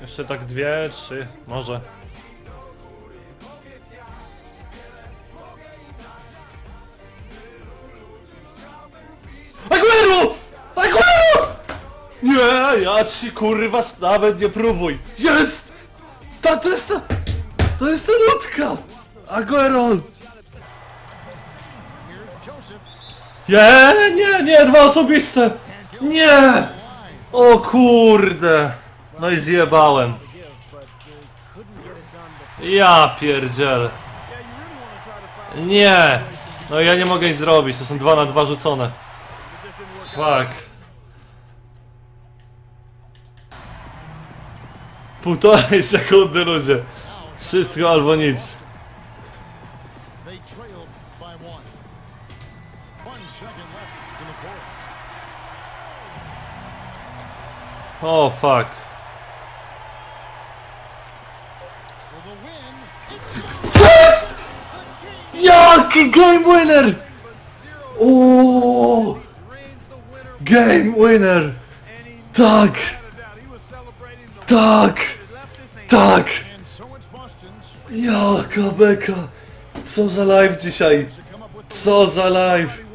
Jeszcze tak dwie, trzy, może. Aguero! Aguero! Nie, ja ci kurwa nawet nie próbuj. Jest! Ta, to jest ta... To jest ta ludka! Aguero! Nie, nie, nie, dwa osobiste! Nie! O kurde! No i zjebałem. Ja pierdzielę. Nie! No ja nie mogę nic zrobić, to są dwa na dwa rzucone. Fuck. Półtorej sekundy ludzie. Wszystko albo nic. They trailed by Jest! Jaki game winner! O! Game winner! Tak! Tak! Tak! Jaka beka! Co za live dzisiaj! Co za live!